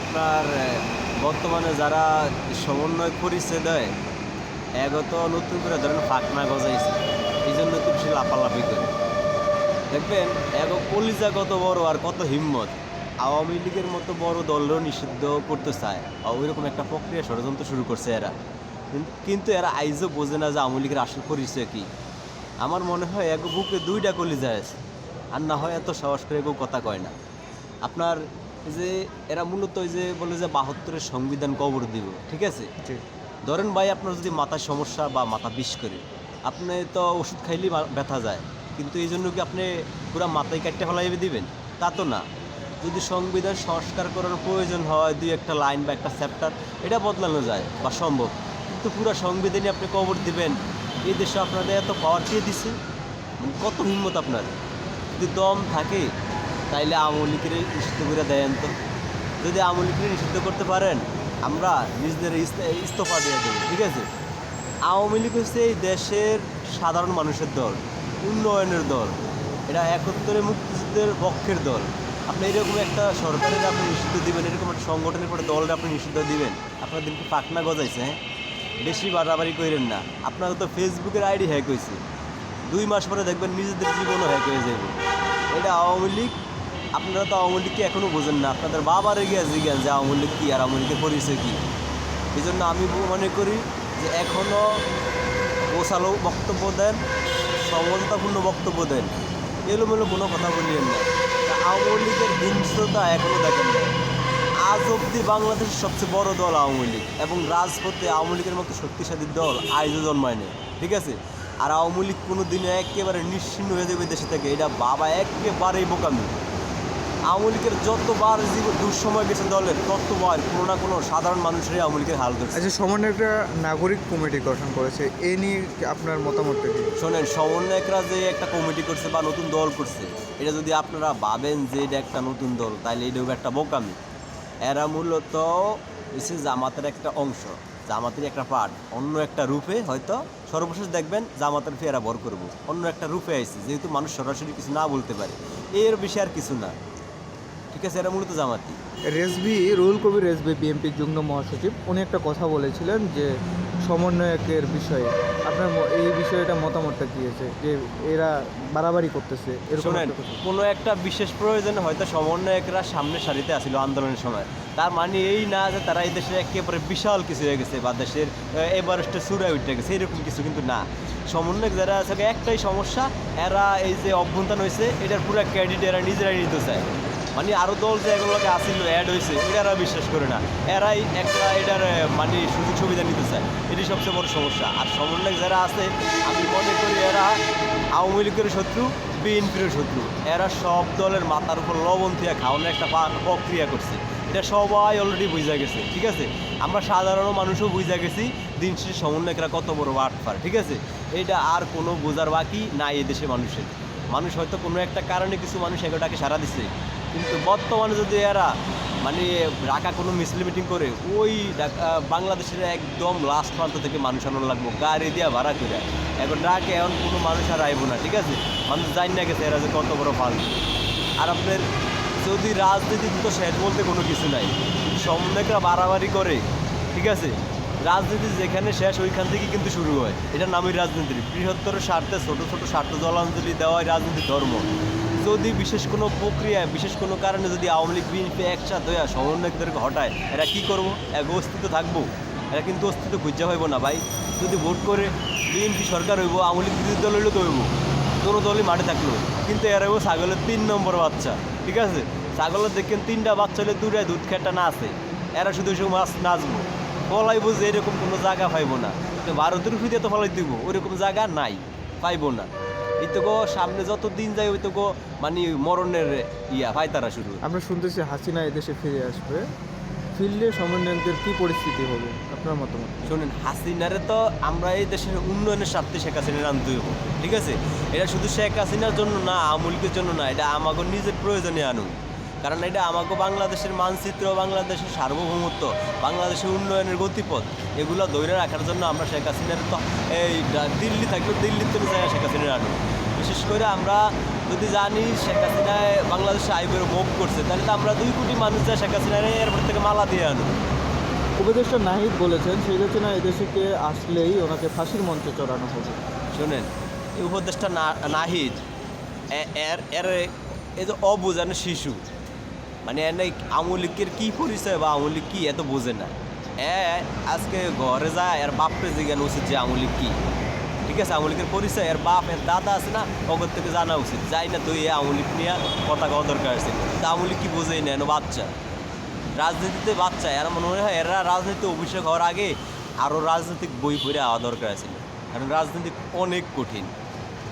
আপনার বর্তমানে যারা সমন্বয় পরিচয় দেয়, এগত নতুন করে ধরেন ফাঁকনা গজাইছে এই জন্য তো বেশি লাফালাফি করে। দেখবেন, এগ কলিজা কত বড় আর কত হিম্মত। আওয়ামী লীগের মতো বড় দলও নিষিদ্ধ করতে চায় আর ওইরকম একটা প্রক্রিয়া ষড়যন্ত্র শুরু করছে এরা। কিন্তু এরা আইজও বোঝে না যে আওয়ামী লীগের আসল পরিচয় কী। আমার মনে হয় এক বুকে দুইটা কলিজা আছে, আর না হয় এত সাহস করে কেউ কথা কয় না। আপনার যে এরা মূলত ওই যে বলে যে বাহাত্তরের সংবিধান কবর দিব ঠিক আছে? ধরেন ভাই আপনার যদি মাথার সমস্যা বা মাথা বিষ করে আপনি তো ওষুধ খাইলেই ব্যথা যায় কিন্তু এই জন্য কি আপনি পুরো মাথায় কাটতে ফেলাইবে দিবেন? তা তো না। যদি সংবিধান সংস্কার করার প্রয়োজন হয় দুই একটা লাইন বা একটা চ্যাপ্টার এটা বদলানো যায় বা সম্ভব। কিন্তু পুরো সংবিধানই আপনি কবর দিবেন এই দেশে আপনাদের এত পাওয়ার দিয়ে দিছে? কত হিম্মত আপনার? যদি দম থাকে তাইলে আওয়ামী লীগের নিষিদ্ধ করে দেন তো। যদি আওয়ামী লীগের নিষিদ্ধ করতে পারেন, আমরা নিজেদের ইস্তফা দিয়ে দেবো, ঠিক আছে? আওয়ামী লীগ হচ্ছে এই দেশের সাধারণ মানুষের দল, উন্নয়নের দল। এটা একত্তরে মুক্তিযুদ্ধের পক্ষের দল। আপনি এরকম একটা সরকারের আপনি নিষিদ্ধ দিবেন, এরকম একটা সংগঠনের পরে দলটা আপনি নিষিদ্ধ দিবেন, আপনার দিনকে পাকনা গজাইছে হ্যাঁ? বেশি বাড়াবাড়ি করেন না। আপনার তো ফেসবুকের আইডি হ্যাক হয়েছে দুই মাস পরে দেখবেন নিজেদের জীবনও হ্যাক হয়ে যাবে এটা আওয়ামী লীগ আপনারা তো আওয়ামী লীগকে এখনও বোঝেন না। আপনাদের বাবারে গিয়ে জিজ্ঞান যে আওয়ামী লীগ কী আর আওয়ামী লীগের পরিচয় কী? এই জন্য আমি মনে করি যে এখনও গোছালো বক্তব্য দেন সমঝোতাপূর্ণ বক্তব্য দেন। এলোমেলো কোনো কথা বলিয়েন না। আওয়ামী লীগের হিংস্রতা এখনও দেখেন না আজ অব্দি বাংলাদেশের সবচেয়ে বড় দল আওয়ামী লীগ এবং রাজপথে আওয়ামী লীগের মতো শক্তিশালী দল আইজও জন্মায় ঠিক আছে? আর আওয়ামী লীগ কোনো দিনে একেবারে নিশ্চিন্ন হয়ে যাবে দেশে থেকে। এটা বাবা একেবারেই বোকামি। আওয়ামী লীগের যতবার জীবন দুঃসময় গেছে দলের ততবার কোনো না কোনো সাধারণ মানুষেরই আওয়ামী লীগের হাল ধরছে। আচ্ছা সমন্বয় একটা নাগরিক কমিটি গঠন করেছে এ নিয়ে আপনার মতামত কি? শোনেন সমন্বয়করা যে একটা কমিটি করছে বা নতুন দল করছে এটা যদি আপনারা ভাবেন যে এটা একটা নতুন দল তাহলে এটা হবে একটা বোকামি। এরা মূলত হচ্ছে জামাতের একটা অংশ জামাতের একটা পার্ট অন্য একটা রূপে হয়তো সর্বশেষ দেখবেন জামাতের ফে এরা ভর করব অন্য একটা রূপে আইছে যেহেতু মানুষ সরাসরি কিছু না বলতে পারে। এর বিষয়ে আর কিছু না। ঠিক আছে এরা মূলত জামাতি। রেসবি রুহুল কবির রেসবি বিএনপির যুগ্ম মহাসচিব উনি একটা কথা বলেছিলেন যে সমন্বয়কের বিষয়ে। আপনার এই বিষয়টা মতামতটা কি আছে? যে এরা বাড়াবাড়ি করতেছে এরকম কোনো একটা বিশেষ প্রয়োজনে হয়তো সমন্বয়করা সামনে সারিতে আসিল আন্দোলনের সময়। তার মানে এই না যে তারা এই দেশে একেবারে বিশাল কিছু হয়ে গেছে বা দেশের এভারেস্টে সুরায় উঠে গেছে এরকম কিছু কিন্তু না। সমন্বয়ক যারা আছে একটাই সমস্যা এরা এই যে অভ্যন্তর হয়েছে এটার পুরো ক্রেডিট এরা নিজেরাই নিতে চায়। মানে আরও দল যে এগুলোকে আসিল অ্যাড হয়েছে এরা বিশ্বাস করে না। এরাই একটা এটার মানে সুযোগ সুবিধা নিতে চায়। এটি সবচেয়ে বড় সমস্যা। আর সমন্বয়ক যারা আছে, আমি মনে করি এরা আওয়ামী লীগের শত্রু, বিএনপির শত্রু। এরা সব দলের মাথার উপর লবণ দিয়ে খাওয়ানোর একটা প্রক্রিয়া করছে। এটা সবাই অলরেডি বুঝা গেছে, ঠিক আছে? আমরা সাধারণ মানুষও বুঝা গেছি, দিন শেষে সমন্বয়করা কত বড় বাটফার, ঠিক আছে? এটা আর কোনো বোঝার বাকি নাই এদেশে মানুষের। মানুষ হয়তো কোনো একটা কারণে কিছু মানুষ এগুলোটাকে সারা দিছে। কিন্তু বর্তমানে যদি এরা মানে ঢাকা কোনো মিছিল মিটিং করে, ওই বাংলাদেশের একদম লাস্ট প্রান্ত থেকে মানুষ আনানো লাগবো, গাড়ি দিয়া ভাড়া করে। এখন ঢাকে এখন কোনো মানুষ আর আইব না, ঠিক আছে? মানুষ জানি না গেছে এরা যে কত বড় ফাল আর আপনার যদি রাজনীতি তো শেষ বলতে কোনো কিছু নাই। সমন্বয়করা বাড়াবাড়ি করে, ঠিক আছে? রাজনীতি যেখানে শেষ, ওইখান থেকে কিন্তু শুরু হয়। এটা নামই রাজনীতি। বৃহত্তর স্বার্থে ছোট ছোট স্বার্থ জলাঞ্জলি দেওয়াই রাজনীতি ধর্ম। যদি বিশেষ কোনো প্রক্রিয়া, বিশেষ কোনো কারণে যদি আওয়ামী লীগ, বিএনপি একসাথে হয়ে সমন্বয়কদেরকে হটায়, এরা কি করব? এক অস্তিত্ব থাকব? এরা কিন্তু অস্তিত্ব খুঁজা হইব না ভাই। যদি ভোট করে বিএনপি সরকার হইব, আওয়ামী লীগ বিরোধী দল হইলেও তো হইব, কোনো দলই মাঠে থাকল কিন্তু এরা হইব ছাগলের তিন নম্বর বাচ্চা, ঠিক আছে? ছাগলের দেখেন তিনটা বাচ্চা হলে দুটা দুধ খেটা না আছে। এরা শুধু শুধু মাছ নাচবো। ফলাইবো যে এরকম কোনো জায়গা পাইবো না। তো ভারতের ফিরে তো ফলাই দিব ওইরকম জায়গা নাই, পাইবো না। এই তো গো সামনে যত দিন যায় ওই তো গো মানে মরণের ইয়া ভাই তারা শুরু। আমরা শুনতেছি হাসিনা এদেশে ফিরে আসবে। ফিরলে সমন্বয়কদের কি পরিস্থিতি হবে? আপনার মতামত? শোনেন হাসিনারে তো আমরা এই দেশের উন্নয়নের স্বার্থে শেখ হাসিনার আনতে হইব ঠিক আছে? এটা শুধু শেখ হাসিনার জন্য না আমুলকের জন্য না এটা আমাকে নিজের প্রয়োজনে আনুন। কারণ এটা আমাকে বাংলাদেশের মানচিত্র বাংলাদেশের সার্বভৌমত্ব বাংলাদেশের উন্নয়নের গতিপথ এগুলো ধরে রাখার জন্য আমরা শেখ হাসিনার তো এই দিল্লি থাকবে দিল্লির তো জায়গায় শেখ হাসিনার আনুন বিশেষ করে আমরা যদি জানি শেখ হাসিনায় বাংলাদেশে আইবের মুখ করছে তাহলে তো আমরা দুই কোটি মানুষ যা শেখ হাসিনার এয়ারপোর্ট থেকে মালা দিয়ে আনো উপদেষ্টা নাহিদ বলেছেন শেখ হাসিনা এদেশে আসলেই ওনাকে ফাঁসির মঞ্চে চড়ানো হবে। শোনেন এই উপদেশটা না নাহিদ এর এর এই যে অবুঝানো শিশু মানে এনে আমলিকের কি পরিচয় বা আমলিক কি এত বোঝে না। এ, আজকে ঘরে যায়, এর বাপরে জিজ্ঞানো উচিত যে আমলিক কি। ঠিক আছে, আমলিকের পরিচয়, এর বাপ, এর দাদা আছে না অগর থেকে জানা উচিত। যাই না তুই এ আমলিক নিয়ে কথা কওয়া দরকার আছে। তা আমলিক কি বোঝেই না বাচ্চা? রাজনীতিতে বাচ্চা, এরা মনে হয় এরা রাজনীতি অভিষেক হওয়ার আগে আরও রাজনৈতিক বই পড়ে আওয়া দরকার আছে। কারণ রাজনীতি অনেক কঠিন।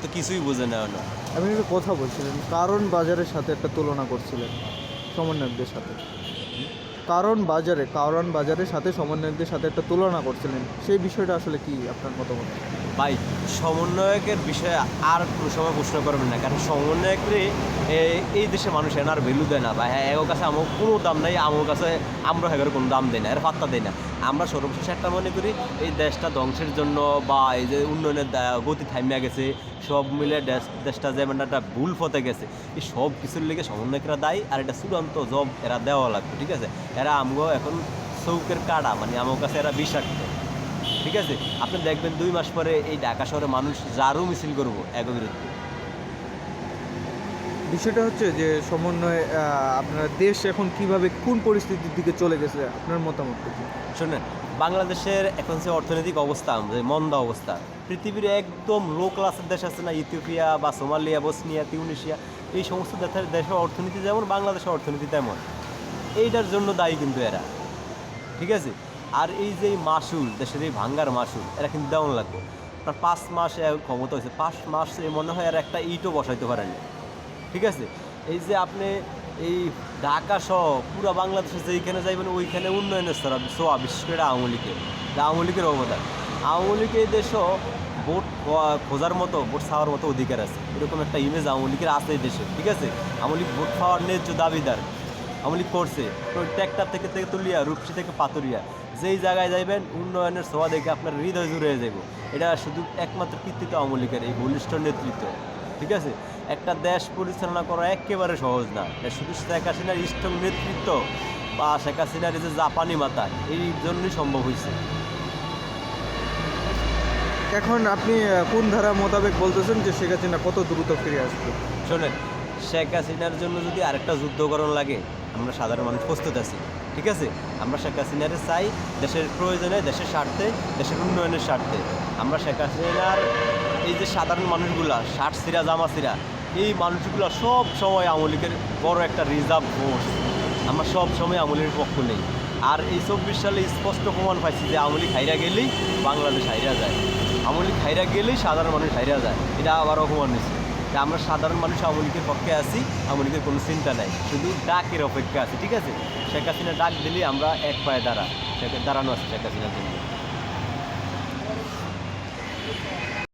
তো কিছুই বোঝে না না আপনি একটা কথা বলছিলেন, কারণ বাজারের সাথে একটা তুলনা করছিলেন। সমন্বয়কদের সাথে। কারণ বাজারে, কারণ বাজারের সাথে সমন্বয়কদের সাথে একটা তুলনা করছিলেন। সেই বিষয়টা আসলে কি আপনার মতামত? ভাই, সমন্বয়কের বিষয়ে আর কোনো সময় প্রশ্ন করবেন না। কারণ সমন্বয়করে এই দেশের মানুষ এনার ভ্যালু দেয় না। ভাই হ্যাঁ এর কাছে আমার কোনো দাম নাই আমার কাছে আমরা হেগের কোনো দাম দেয় না, এর পাত্তা দেয় না। আমরা সর্বশেষ একটা মনে করি, এই দেশটা ধ্বংসের জন্য বা এই যে উন্নয়নের গতি থামিয়া গেছে, সব মিলে দেশ- দেশটা মানে একটা ভুল পথে গেছে, এই সব কিছুর লেগে সমন্বয়করা দায়ী আর এটা চূড়ান্ত জব এরা দেওয়া লাগবে, ঠিক আছে? এরা আমগো এখন চৌকের কাটা মানে আমার কাছে এরা বিষাক্ত, ঠিক আছে? আপনি দেখবেন দুই মাস পরে এই ঢাকা শহরে মানুষ যারও মিছিল করব এক বিরুদ্ধে বিষয়টা হচ্ছে যে সমন্বয় আপনার দেশ এখন কীভাবে, কোন পরিস্থিতির দিকে চলে গেছে, আপনার মতামত শোনেন, বাংলাদেশের এখন যে অর্থনৈতিক অবস্থা, যে মন্দা অবস্থা, পৃথিবীর একদম লো ক্লাসের দেশ আছে না, ইথিওপিয়া বা সোমালিয়া, বসনিয়া, তিউনিশিয়া, এই সমস্ত দেশের দেশের অর্থনীতি যেমন, বাংলাদেশের অর্থনীতি তেমন। এইটার জন্য দায়ী কিন্তু এরা। ঠিক আছে? আর এই যে মাসুল, দেশের এই ভাঙ্গার মাসুল, এরা কিন্তু দেওয়ান লাগবে। পাঁচ মাস ক্ষমতা হয়েছে। পাঁচ মাস মনে হয় আর একটা ইটও বসাইতে পারেনি। ঠিক আছে? এই যে আপনি এই ঢাকা সহ পুরো বাংলাদেশে যেইখানে যাইবেন, ওইখানে উন্নয়নের স্তর সোয়া বিশেষ করে আওয়ামী লীগের। আওয়ামী লীগের অবদান। আওয়ামী লীগের দেশও ভোট খোঁজার মতো, ভোট চাওয়ার মতো অধিকার আছে। এরকম একটা ইমেজ আওয়ামী লীগের আছে এই দেশে, ঠিক আছে? আওয়ামী লীগ ভোট পাওয়ার ন্যায্য দাবিদার। আওয়ামী লীগ করছে। তো ট্র্যাক্টর থেকে থেকে তুলিয়া, রূপসী থেকে পাতুরিয়া যেই জায়গায় যাইবেন, উন্নয়নের ছোঁয়া দেখে আপনার হৃদয় জুড়ে যাব এটা শুধু একমাত্র কৃতিত্ব আওয়ামী লীগের, এই বলিষ্ঠ নেতৃত্ব, ঠিক আছে? একটা দেশ পরিচালনা করা একেবারে সহজ না। শুধু শেখ হাসিনার স্ট্রং নেতৃত্ব বা শেখ হাসিনার এই যে জাপানি মাতা এই জন্যই সম্ভব হয়েছে। এখন আপনি কোন ধারা মোতাবেক বলতেছেন যে শেখ হাসিনা কত দ্রুত ফিরে আসবে? শোনেন শেখ হাসিনার জন্য যদি আরেকটা যুদ্ধকরণ লাগে আমরা সাধারণ মানুষ প্রস্তুত আছি ঠিক আছে? আমরা শেখ হাসিনার চাই দেশের প্রয়োজনে দেশের স্বার্থে দেশের উন্নয়নের স্বার্থে। আমরা শেখ হাসিনার এই যে সাধারণ মানুষগুলা ষাট সিরা জামা সিরা এই মানুষগুলো সব সময় আওয়ামী লীগের বড় একটা রিজার্ভ ফোর্স আমরা সব সময় আওয়ামী লীগের পক্ষ নেই। আর এই চব্বিশ সালে স্পষ্ট প্রমাণ পাইছি যে আওয়ামী লীগ হাইরা গেলেই বাংলাদেশ হাইরা যায়। আওয়ামী লীগ হাইরা গেলেই সাধারণ মানুষ হাইরা যায়। এটা আবার অপমান হয়েছে। যে আমরা সাধারণ মানুষ আমলিকের পক্ষে আছি, আমলিকের কোনো চিন্তা নাই। শুধু ডাকের অপেক্ষা আছে, ঠিক আছে? শেখ হাসিনা ডাক দিলেই আমরা এক পায়ে দাঁড়া দাঁড়ানো আছে শেখ হাসিনার জন্য।